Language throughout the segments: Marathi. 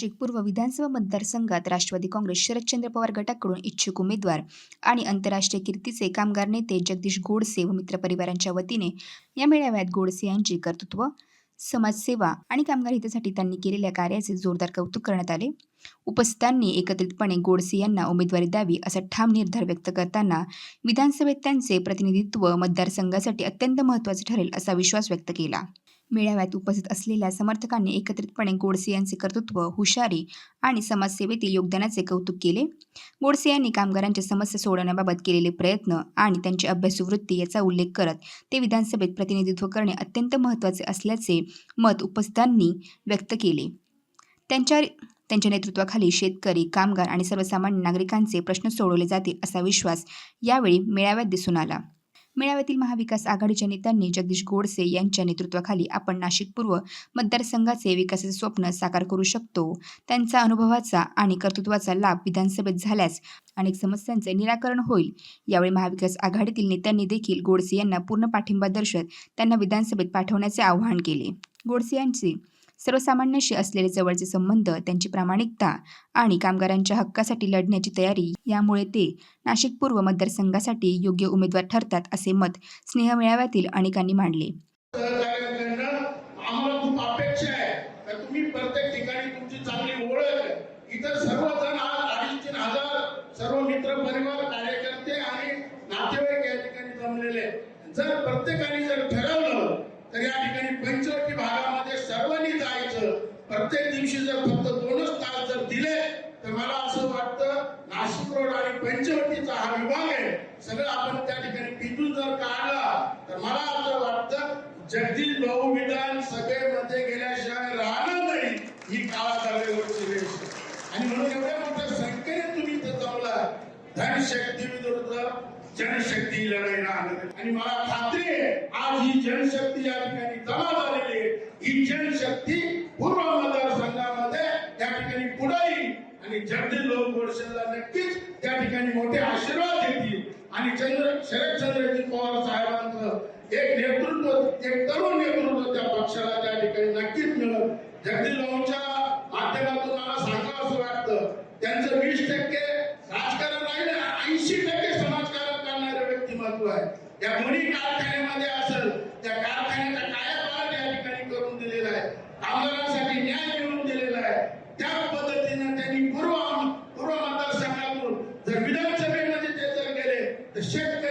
नाशिक पूर्व विधानसभा मतदारसंघात राष्ट्रवादी काँग्रेस शरदचंद्र पवार गटाकडून इच्छुक उमेदवार आणि आंतरराष्ट्रीय कीर्तीचे कामगार नेते जगदीश गोडसे व मित्रपरिवारांच्या वतीने या मेळाव्यात गोडसे यांचे कर्तृत्व समाजसेवा आणि कामगार हितासाठी त्यांनी केलेल्या कार्याचे जोरदार कौतुक करण्यात आले. उपस्थितांनी एकत्रितपणे गोडसे यांना उमेदवारी द्यावी असा ठाम निर्धार व्यक्त करताना विधानसभेत त्यांचे प्रतिनिधित्व मतदारसंघासाठी अत्यंत महत्त्वाचे ठरेल असा विश्वास व्यक्त केला. मेळाव्यात उपस्थित असलेल्या समर्थकांनी एकत्रितपणे गोडसे यांचे कर्तृत्व हुशारी आणि समाजसेवेतील योगदानाचे कौतुक केले. गोडसे यांनी कामगारांच्या समस्या सोडवण्याबाबत केलेले प्रयत्न आणि त्यांची अभ्यासू वृत्ती याचा उल्लेख करत ते विधानसभेत प्रतिनिधित्व करणे अत्यंत महत्त्वाचे असल्याचे मत उपस्थितांनी व्यक्त केले. त्यांच्या त्यांच्या नेतृत्वाखाली शेतकरी कामगार आणि सर्वसामान्य नागरिकांचे प्रश्न सोडवले जातील असा विश्वास यावेळी मेळाव्यात दिसून आला. मेळाव्यातील महाविकास आघाडीच्या नेत्यांनी जगदीश गोडसे यांच्या नेतृत्वाखाली आपण नाशिक पूर्व मतदारसंघाचे विकासाचे स्वप्न साकार करू शकतो. त्यांचा अनुभवाचा आणि कर्तृत्वाचा लाभ विधानसभेत झाल्यास अनेक समस्यांचे निराकरण होईल. यावेळी महाविकास आघाडीतील नेत्यांनी देखील गोडसे यांना पूर्ण पाठिंबा दर्शवत त्यांना विधानसभेत पाठवण्याचे आवाहन केले. गोडसे यांचे सर्वसामान्यांशी असलेले जवळचे संबंध त्यांची प्रामाणिकता आणि कामगारांच्या हक्कासाठी लढण्याची तयारी यामुळे ते नाशिक पूर्व मतदारसंघासाठी योग्य उमेदवार ठरतात असे मत स्नेह मेळाव्यातील अनेकांनी मांडले. सर्व मित्र परिवार कार्यकर्ते आणि नातेवाईक या ठिकाणी जमलेले जर प्रत्येकाने जर ठरवलं तर या ठिकाणी पंचवटी भागामध्ये सर्वांनी जायचं प्रत्येक दिवशी जर फक्त दोनच तास जर दिले तर मला असं वाटतं नाशिक रोड आणि पंचवटीचा हा विभाग आहे सगळं आपण त्या ठिकाणी पिटून जर काढला तर मला असं वाटतं जगदीश भाऊ विधान सभेमध्ये गेल्याशिवाय राहणार नाही ही काळाची वेळ आहे. आणि म्हणून एवढ्या मोठ्या संख्येने तुम्ही इथं जमला धनशक्ती विरुद्ध जनशक्ती लढायला आलं. आणि मला खात्री आहे आज ही जनशक्ती या ठिकाणी जमा झालेली आहे. ही जनशक्ती पूर्व मतदारसंघामध्ये त्या ठिकाणी पुढे येईल. आणि जगदीश लोक वर्षाला नक्कीच त्या ठिकाणी मोठे आशीर्वाद देतील. आणि चंद्र शरद शरदचंद्रजी पवार साहेबांचं एक नेतृत्व एक तरुण नेतृत्व त्या पक्षाला त्या ठिकाणी नक्कीच मिळत जगदीश भाऊंच्या माध्यमातून मला सांगावं असं वाटतं त्यांचं वीस टक्के राजकारण राहिलं ऐंशी टक्के समाजकारण करणारे व्यक्तिमत्व आहे या दोन्ही कारखान्यामध्ये असेल त्या कारखान्याचा कायापालट या ठिकाणी करून दिलेला आहे कामगारांसाठी न्याय मिळवून दिलेला आहे त्या पद्धतीनं त्यांनी पूर्व पूर्व मतदारसंघातून जर विधानसभेमध्ये ते जर गेले तर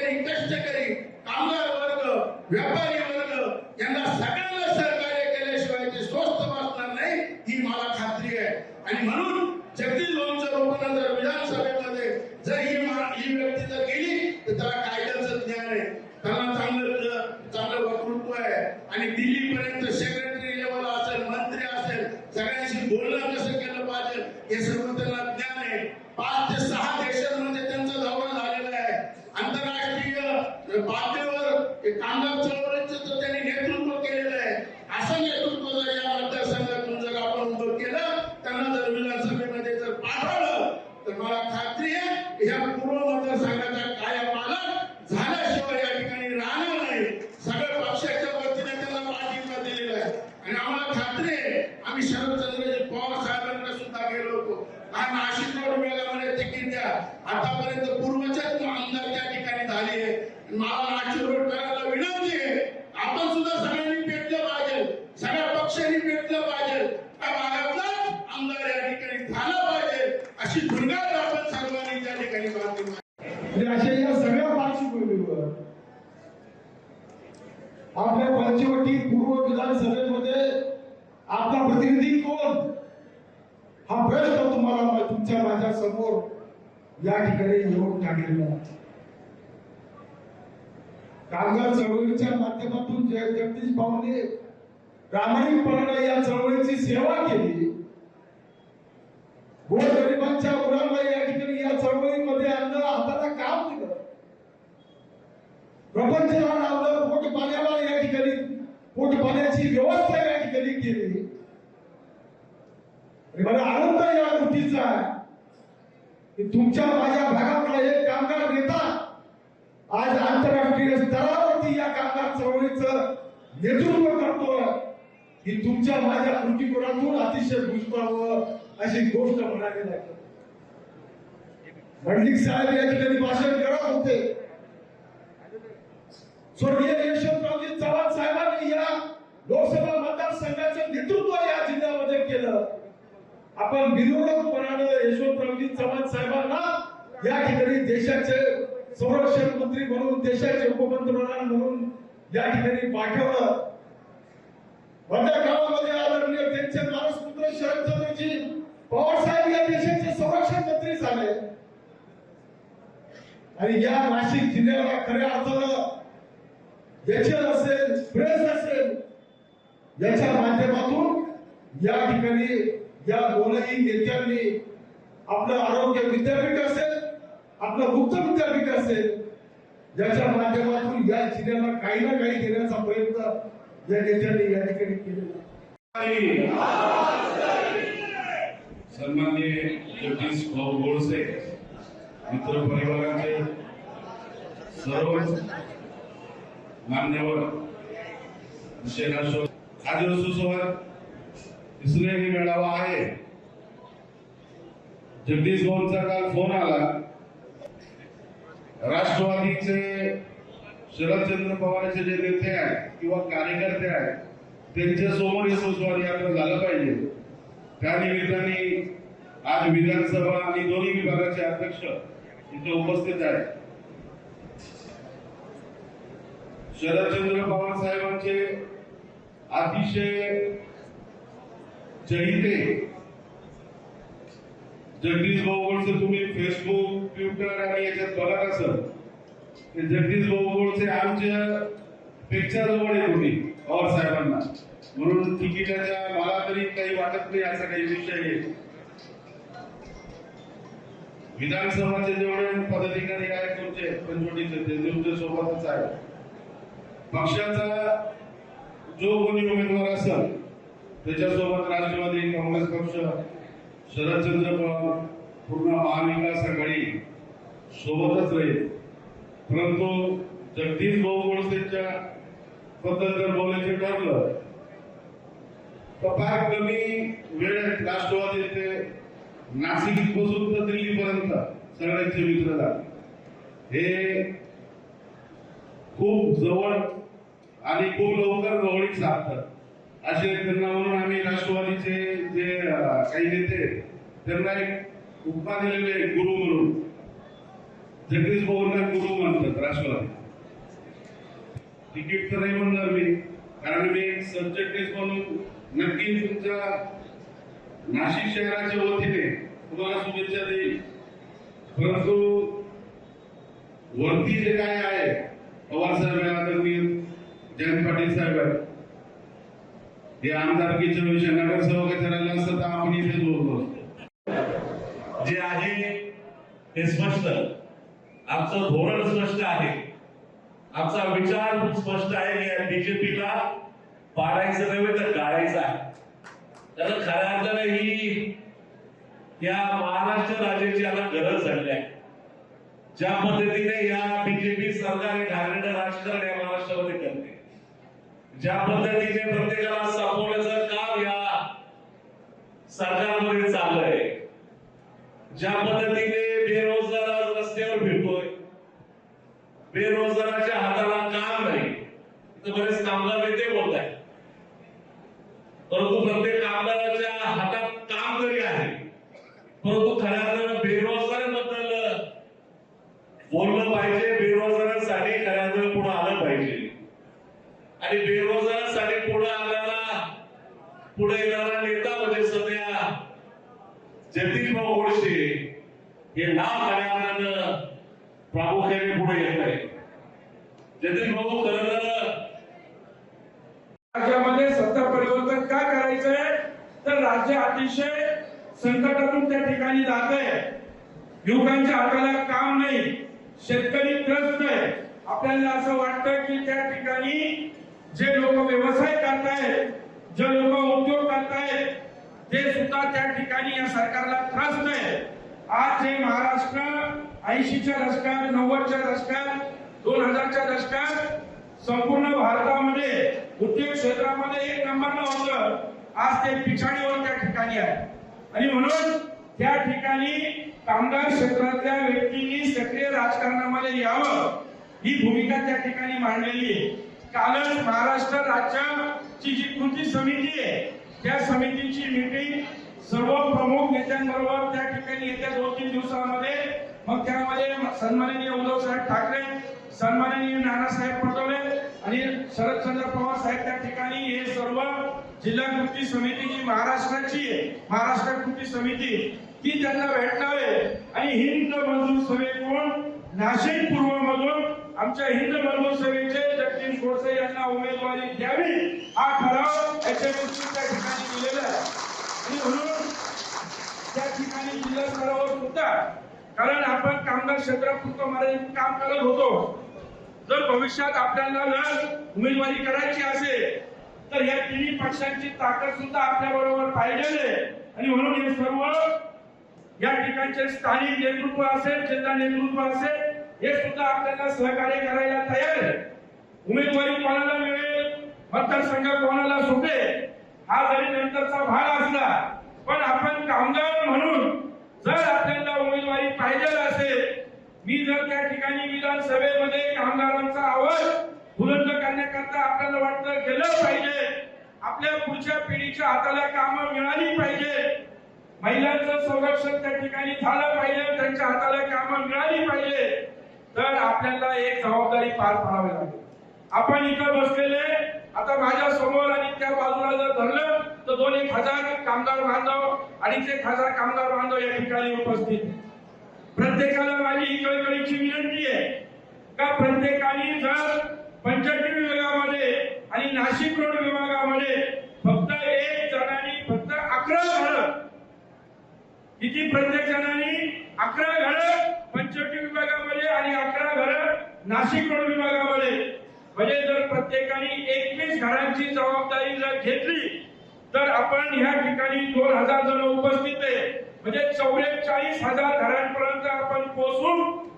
शेतकरी कष्टकरी कामगार वर्ग व्यापारी वर्ग यांना सगळ्यांना सहकार्य केल्याशिवाय ते स्वस्त बसणार नाही ही मला खात्री आहे आणि म्हणून जगदीश भाऊंच्या लोकांना जर विधानसभेमध्ये जर ही मा- ही व्यक्ती जर गेली तर त्याला कायद्याचं ज्ञान आहे त्यांना चांगलं चांगलं वक्तृत्व आहे आणि दिल्लीपर्यंत सेक्रेटरी लेवल असेल मंत्री असेल सगळ्यांशी बोलणं कसं केलं पाहिजे हे सर्व त्यांना ज्ञान आहे पाच ते सहा देशांमध्ये त्यांचा दौरा झालेला आहे आंतरराष्ट्रीय पातळीवर एक कामगार चळवळीचं तर त्यांनी नेतृत्व केलेलं आहे असं नेतृत्व जर या मतदारसंघातून जर आपण उभं केलं त्यांना जर विधानसभेमध्ये जर पाठवलं तर मला खात्री आहे या पूर्व मतदारसंघाचा कायापालट झाल्याशिवाय या ठिकाणी राहणार नाही सगळ्या पक्षाच्या वतीने त्यांना पाठिंबा दिलेला आहे आणि आम्हाला खात्री आहे आम्ही शरदचंद्रजी पवार साहेबांकडे सुद्धा गेलो होतो आणि नाशिक रोड मेळाव्यामध्ये तिकीट द्या. आतापर्यंत पूर्वच्याच आमदार त्या ठिकाणी झाली आहे. मला नाशिक रोड करायला विनंती आहे. आपण सुद्धा सगळ्यांनी पेटलं पाहिजे. सगळ्या पक्षांनी पेटलं पाहिजे. त्या भागातला आमदार या ठिकाणी झाला पाहिजे. अशी दुर्गात आपण सर्वांनी त्या ठिकाणी बांधली अशा या सगळ्या पार्श्वभूमीवर आपल्या पंचवटी पूर्व विधानसभेमध्ये आपला प्रतिनिधी कोण हा प्रश्न तुम्हाला मा- तुमच्या माझ्या समोर या ठिकाणी येऊन टाकलेलं आहे. कामगार चळवळीच्या माध्यमातून जगदीश भाऊने प्रामाणिकपणाने या चळवळीची सेवा केली. गोरगरिबांच्या मुलांना या ठिकाणी या चळवळीमध्ये आणलं हाताला काम दिलं. प्रपंचाला लावलं पोट पाण्याला या ठिकाणी पोट पाण्याची व्यवस्था या ठिकाणी केली. आणि मला आनंद या गोष्टीचा. आहे की तुमच्या माझ्या भागातला एक कामगार नेता आज आंतरराष्ट्रीय स्तरावरती या कामगार चळवळीचं नेतृत्व करतोय. ही तुमच्या माझ्या कृतीकोनातून अतिशय आयुष्य अशी गोष्ट म्हणावी लागली मंडिक साहेब या ठिकाणी भाषण करत होते. स्वर्गीय आपण बिनविरोधपणानं यशवंतरावजी चव्हाण साहेबांना या ठिकाणी देशाचे संरक्षण मंत्री म्हणून देशाचे उपपंतप्रधान म्हणून या ठिकाणी पाठवलं. मधल्या काळामध्ये आदरणीय त्यांचे मानसपुत्र शरदचंद्रजी पवार साहेब या देशाचे संरक्षण मंत्री झाले. आणि या नाशिक जिल्ह्याला खऱ्या अर्थानं एचएल असेल प्रेस असेल याच्या माध्यमातून या ठिकाणी या दोनही नेत्यांनी आपलं आरोग्य विद्यापीठ असेल आपलं मुक्त विद्यापीठ असेल ज्याच्या माध्यमातून या जिल्ह्याला काही ना काही देण्याचा प्रयत्न या नेत्यांनी या ठिकाणी केलेला सन्मान्य जगदीश भाऊ गोडसे मित्र परिवाराचे सर्व मान्यवर विषय राष्ट्र आज मेळावा आहे. जगदीश भाऊंचा काल फोन आला. राष्ट्रवादीचे शरदचंद्र पवारचे जे नेते आहेत किंवा कार्यकर्ते आहेत त्यांच्यासमोर हे सुसंवाद यात्रा झालं पाहिजे. त्यानिमित्ताने आज विधानसभा आणि दोन्ही विभागाचे अध्यक्ष इथे उपस्थित आहेत. शरदचंद्र पवार साहेबांचे अतिशय चहिते जगदीश भाऊ तुम्ही फेसबुक ट्विटर आणि याच्यात बघत असाल. ते जगदीश भाऊ आमच्या पेक्षा जवळ येत होती पवार साहेबांना. म्हणून तिकिटाच्या मला तरी काही वाटत नाही असा काही विषय आहे. विधानसभाचे जेवढे पदाधिकारी आहेत तुमचे पंचवटीचे ते तुमच्या सोबतच आहे पक्षाचा जो कोणी उमेदवार असेल त्याच्यासोबत राष्ट्रवादी काँग्रेस पक्ष शरदचंद्र पवार पूर्ण महाविकास आघाडी सोबतच राहील. परंतु जगदीश भाऊ गोडसेच्या बद्दल जर बोलायचं ठरलं तर फार कमी वेळेत राष्ट्रवादी ते नाशिकपासून तर दिल्लीपर्यंत सगळ्यांचे मित्र झाले. हे खूप जवळ आणि खूप लवकर जवळीक साधतात. असे त्यांना म्हणून आम्ही राष्ट्रवादीचे जे काही नेते त्यांना एक उपमा दिलेले गुरु म्हणून. जगदीश भाऊंना गुरु म्हणतात राष्ट्रवादी. तिकीट तर नाही म्हणणार मी कारण मी एक सबजेक्टिव्ह म्हणून नक्की तुमच्या नाशिक शहराच्या वतीने तुम्हाला शुभेच्छा देईल परंतु वरती जे काय आहे पवार साहेब आहे, आदरणीय जयंत पाटील साहेब आहेत हे आमदारकीच्या विषय नगरसेवक राहिले असतं तर आपण इथे बोलतो जे आहे हे स्पष्ट. आमचं धोरण स्पष्ट आहे. आमचा विचार स्पष्ट आहे की बीजेपीला पाडायचं नव्हे तर गाळायचं आहे. तर खऱ्या अर्थाने ही या महाराष्ट्र राज्याची आता गरज झाली आहे. ज्या पद्धतीने या बीजेपी सरकारने घाणेरडं राजकारण या महाराष्ट्रामध्ये करते. ज्या पद्धतीने प्रत्येकाला संपवण्याचं काम या सरकारमध्ये चाललंय. ज्या पद्धतीने बेरोजगार आज रस्त्यावर फिरतोय बेरोजगाराच्या हाताला काम नाही तर बरेच कामगार नेते बोलत आहेत परंतु प्रत्येक कामगाराच्या हातात काम जरी आहे परंतु खऱ्या अर्थानं बेरोजगारांबद्दल बोललं पाहिजे बेरोजगारांसाठी खऱ्या अर्थानं पुढे आलं पाहिजे आणि बेरोजगारांसाठी पुढे आल्याला पुढे येणारा नेता म्हणजे सध्या जगदीश भाऊ गोडसे हे नाव खऱ्या प्रामुख्याने पुढे येत आहे जतीन भाऊ तर राज्यामध्ये सत्ता परिवर्तन का करायचंय? तर राज्य अतिशय संकटातून त्या ठिकाणी जात आहे. युवकांच्या हाताला काम नाही शेतकरी त्रस्त आहे. आपल्याला असं वाटतं की त्या ठिकाणी जे लोक व्यवसाय करतायत जे लोक उद्योग करतायत ते सुद्धा त्या ठिकाणी या सरकारला त्रस्त आहे. आज जे महाराष्ट्र ऐंशीच्या दशकात नव्वदच्या दशकात दोन हजारच्या दशकात संपूर्ण भारतामध्ये उद्योग क्षेत्रामध्ये एक नंबरला होतं आज ते पिछाडीवर त्या ठिकाणी आहे. आणि म्हणून त्या ठिकाणी कामगार क्षेत्रातल्या व्यक्तींनी सक्रिय राजकारणामध्ये यावं ही भूमिका त्या ठिकाणी मांडलेली आहे. कालच महाराष्ट्र राज्याची जी कृती समिती आहे त्या समितीची मीटिंग सर्व प्रमुख नेत्यांबरोबर त्या ठिकाणी येत्या दोन तीन दिवसामध्ये. मग त्यामध्ये सन्माननीय उद्धव साहेब ठाकरे सन्माननीय नानासाहेब पटोले आणि शरदचंद्र पवार साहेब त्या ठिकाणी. हे सर्व जिल्हा कृती समिती जी महाराष्ट्राची आहे. महाराष्ट्र कृती समिती. ती त्यांना भेटणार. आणि हिंद मजदूर सभेकडून नाशिक पूर्व मधून आमच्या हिंद मजदूर सभेचे जगदीश गोडसे यांना उमेदवारी द्यावी. हा ठराव याच्या त्या ठिकाणी दिलेला आहे. आणि म्हणून त्या ठिकाणी जिल्हा स्तरावर सुद्धा कारण आपण कामगार क्षेत्रापुरतं मर्यादित काम करत होतो. जर भविष्यात आपल्याला जर उमेदवारी करायची असेल तर या तिन्ही पक्षांची ताकद सुद्धा आपल्या बरोबर पाहिजे आणि म्हणून हे सर्व या ठिकाणचे स्थानिक नेतृत्व असेल जिल्हा नेतृत्व असेल हे सुद्धा आपल्याला सहकार्य करायला तयार आहे. उमेदवारी कोणाला मिळेल? मतदारसंघ कोणाला सुटेल? हा जरी नंतरचा भाग असला पण आपण कामगार म्हणून जर आपल्याला उमेदवारी पाहिजे असेल मी जर त्या ठिकाणी विधानसभेमध्ये कामगारांचा आवाज बुलंद करण्याकरता आपल्याला वाटतं गेलं पाहिजे आपल्या पुढच्या पिढीच्या हाताला कामं मिळाली पाहिजे महिलांचं संरक्षण त्या ठिकाणी झालं पाहिजे त्यांच्या हाताला कामं मिळाली पाहिजे तर आपल्याला एक जबाबदारी पार पाडावी लागेल. आपण इथं बसलेले आता माझ्यासमोर आणि त्या बाजूला जर धरलं तर दोन एक हजार कामगार बांधव अडीच एक हजार कामगार बांधव या ठिकाणी उपस्थित. प्रत्येकाला माझी इकडकडीची विनंती आहे का प्रत्येकाने जर पंचायती विभागामध्ये आणि नाशिक रोड विभागामध्ये फक्त एक जणांनी फक्त अकरा घरं किती प्रत्येक जणांनी अकरा घरं पंचवटी विभागामध्ये आणि अकरा घरं नाशिक रोड विभागामध्ये म्हणजे जर प्रत्येकाने एकवीस घरांची जबाबदारी जर घेतली तर आपण ह्या ठिकाणी दोन हजार जण उपस्थित आहे. म्हणजे चौवेचाळीस हजार घरांपर्यंत आपण पोहोचू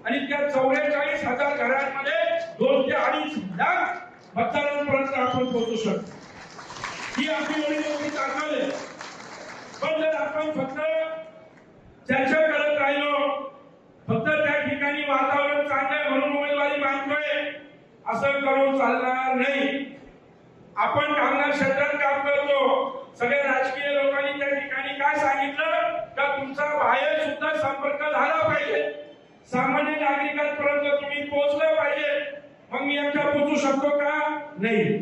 आणि त्या चौवेचाळीस हजार घरांमध्ये दोन ते अडीच लाख मतदारांपर्यंत आपण पोहोचू शकतो. ही आपली एवढी मोठी ताकद आहे. पण जर आपण फक्त चर्चा करत राहिलो फक्त त्या ठिकाणी वातावरण चांगलं आहे म्हणून उमेदवारी मागतोय असं करून चालणार नाही. आपण कामगार क्षेत्रात काम करतो. सगळ्या राजकीय लोकांनी त्या ठिकाणी काय सांगितलं? तर तुमचा बाहेर सुद्धा संपर्क झाला पाहिजे. सामान्य नागरिकांपर्यंत तुम्ही पोहोचलं पाहिजे. मग मी एकटा पोहोचू शकतो का? नाही.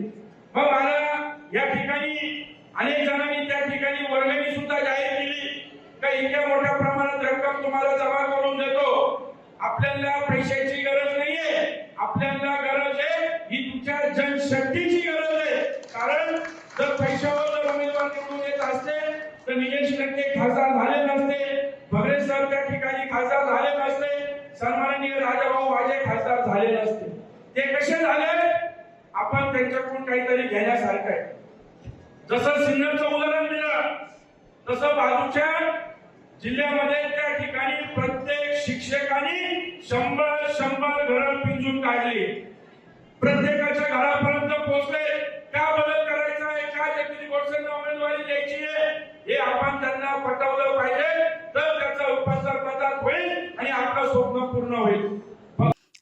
मग मला या ठिकाणी अनेक जणांनी त्या ठिकाणी वर्गणी सुद्धा जाहीर केली. का इतक्या मोठ्या प्रमाणात रक्कम तुम्हाला जमा करून देतो. आपल्याला पैशाची गरज नाहीये. आपल्याला गरज तुमच्या जनशक्तीची गरज आहे. कारण जर पैशावर जर उमेदवार निवडून येत असते तर निलेश लंके खासदार झाले नसते. भगरे सर त्या ठिकाणी खासदार झाले नसते. सन्माननीय राजाभाऊ वाजे खासदार झाले नसते. ते कसे झाले? आपण त्यांच्याकडून काहीतरी घेण्यासारखं आहे. जसं सिन्नरचं उदाहरण दिलं तसं बाजूच्या जिल्ह्यामध्ये त्या ठिकाणी प्रत्येक शिक्षकांनी शंभर शंभर घरं पिंजून काढली. प्रत्येकाच्या घरापर्यंत पोहोचले. का बदल करायचा आहे? का जगदीश गोडसेंना उमेदवारी द्यायची आहे? हे आपण त्यांना पटवलं पाहिजे. तर त्याचा उपचार मदत होईल आणि आपलं स्वप्न पूर्ण होईल.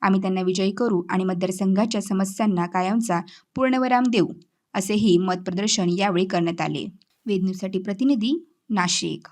आम्ही त्यांना विजयी करू आणि मतदारसंघाच्या समस्यांना कायमचा पूर्णविराम देऊ असेही मत प्रदर्शन यावेळी करण्यात आले. वेद न्यूजसाठी प्रतिनिधी नाशिक.